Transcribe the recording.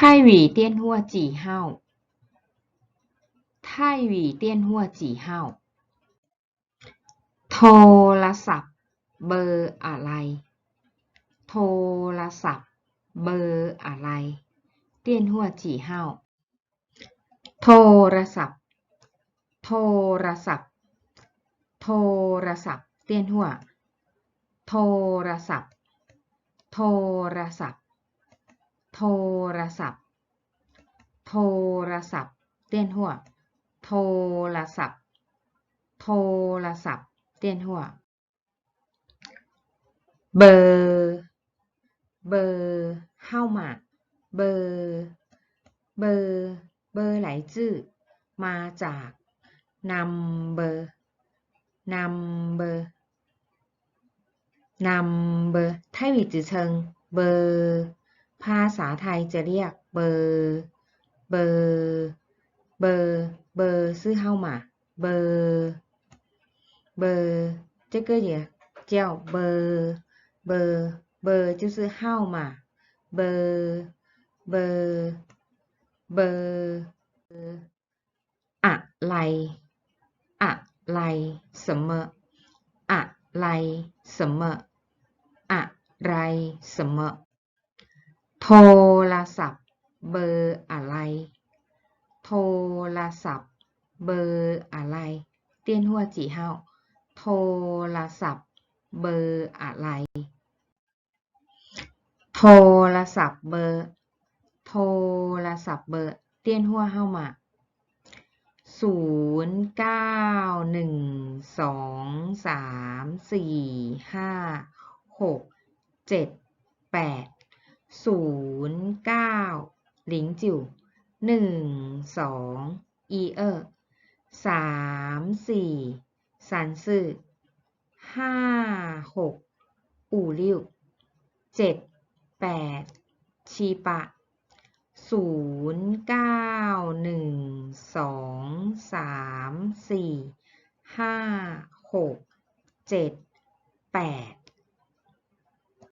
泰语电话几号泰语电话几号โทรศัพท์ เบอร์อะไร โทรศัพท์ เบอร์อะไร电话几号โทรศัพท์ โทรศัพท์ โทรศัพท์电话โทรศัพท์ โทรศัพท์ โ ทรศัพท์ โทรศัพท์ เตี้ยนหัว โทรศัพท์ โทรศัพท์ เตี้ยนหัว เบอร์ เบอร์เฮ้ามาเบอร์ เบอร์ เบอร์ไหลจื้อ มาจากนัมเบอร์นัมเบอร์นัมเบอร์ไทยวีจืเชิง เบอร์ ภาษาไทยจะเรียกเบอร์ เบอร์ เบอร์ เบอร์ซื้อเข้ามา เบอร์ เบอร์这个也叫เบอร์ เบอร์ เบอร์就是号码เบอร์ เบอร์ เบอร์อะไร อะไร什么อะไร什么อะไร什么โ ทรศัพท์ เบอร์อะไร โทรศัพท์ เบอร์อะไร เตี้ยนหัวจีเฮาโทรศัพท์ เบอร์อะไร โทรศัพท์เบอร์ โทรศัพท์เบอร์ เตี้ยนหัวเฮามาศูนย์เก้าหนึ่งสองสามสี่ห้าหกเจ็ดแปด ศูนย์เก้าหลิงจิ๋วหนึ่งสองอีเออสามสี่สันซื่อห้าหกอู่ลิ่วเจ็ดแปดชีปะศูนย์เก้าหนึ่งสองสามสี่ห้าหกเจ็ดแปด